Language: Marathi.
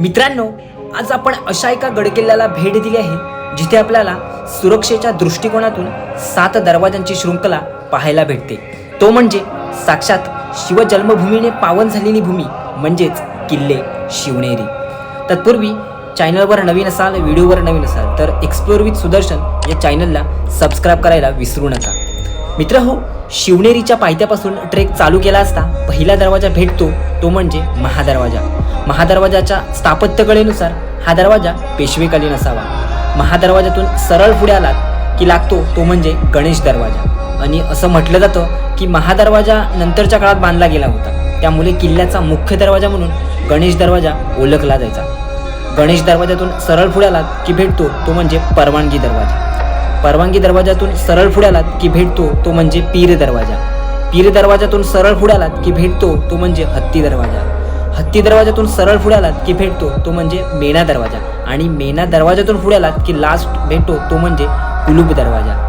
मित्रांनो आज आपण अशा एका गडकिल्ल्याला भेट दिली आहे जिथे आपल्याला सुरक्षेच्या दृष्टिकोनातून सात दरवाजांची शृंखला पाहायला भेटते. तो म्हणजे साक्षात शिवजन्मभूमीने पावन झालेली भूमी म्हणजेच किल्ले शिवनेरी. तत्पूर्वी चॅनलवर नवीन असाल व्हिडिओवर नवीन असाल तर एक्सप्लोर विथ सुदर्शन या चॅनलला सबस्क्राईब करायला विसरू नका. मित्र हो शिवनेरीच्या पायथ्यापासून ट्रेक चालू केला असता पहिला दरवाजा भेटतो तो म्हणजे महादरवाजा. महादरवाजाच्या स्थापत्यकलेनुसार हा दरवाजा पेशवेकालीन असावा. महादरवाजातून सरळ पुढे आलात की लागतो तो म्हणजे गणेश दरवाजा. आणि असं म्हटलं जातं की महादरवाजा नंतरच्या काळात बांधला गेला होता. त्यामुळे किल्ल्याचा मुख्य दरवाजा म्हणून गणेश दरवाजा ओळखला जायचा. गणेश दरवाजातून सरळ पुढे आलात की भेटतो तो म्हणजे परवानगी दरवाजा. परवानगी दरवाजातून सरळ पुढे आलात की भेटतो तो म्हणजे पीर दरवाजा. पीर दरवाजातून सरळ पुढे आलात की भेटतो तो म्हणजे हत्ती दरवाजा. हत्ती दरवाजातून सरळ पुढे आलात की भेटतो तो म्हणजे मेणा दरवाजा. आणि मेणा दरवाजातून पुढे आलात की लास्ट भेटतो तो म्हणजे कुलूप दरवाजा.